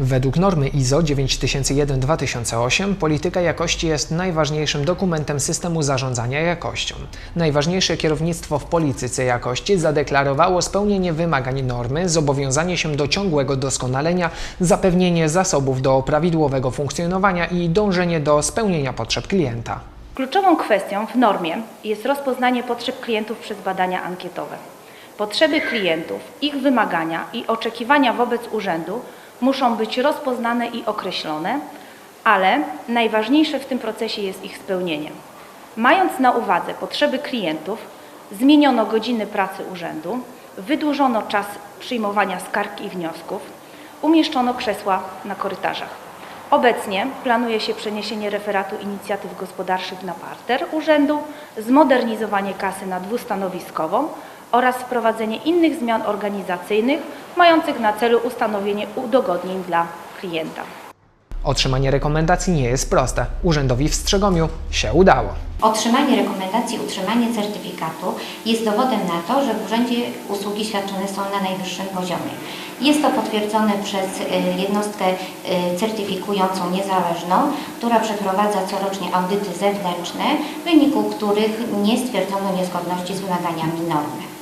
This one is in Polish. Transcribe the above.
Według normy ISO 9001-2008 polityka jakości jest najważniejszym dokumentem systemu zarządzania jakością. Najważniejsze kierownictwo w polityce jakości zadeklarowało spełnienie wymagań normy, zobowiązanie się do ciągłego doskonalenia, zapewnienie zasobów do prawidłowego funkcjonowania i dążenie do spełnienia potrzeb klienta. Kluczową kwestią w normie jest rozpoznanie potrzeb klientów przez badania ankietowe. Potrzeby klientów, ich wymagania i oczekiwania wobec urzędu muszą być rozpoznane i określone, ale najważniejsze w tym procesie jest ich spełnienie. Mając na uwadze potrzeby klientów, zmieniono godziny pracy urzędu, wydłużono czas przyjmowania skarg i wniosków, umieszczono krzesła na korytarzach. Obecnie planuje się przeniesienie referatu inicjatyw gospodarczych na parter urzędu, zmodernizowanie kasy na dwustanowiskową oraz wprowadzenie innych zmian organizacyjnych mających na celu ustanowienie udogodnień dla klienta. Otrzymanie rekomendacji nie jest proste. Urzędowi w Strzegomiu się udało. Otrzymanie rekomendacji, utrzymanie certyfikatu jest dowodem na to, że w urzędzie usługi świadczone są na najwyższym poziomie. Jest to potwierdzone przez y, jednostkę y, certyfikującą niezależną, która przeprowadza corocznie audyty zewnętrzne, w wyniku których nie stwierdzono niezgodności z wymaganiami normy.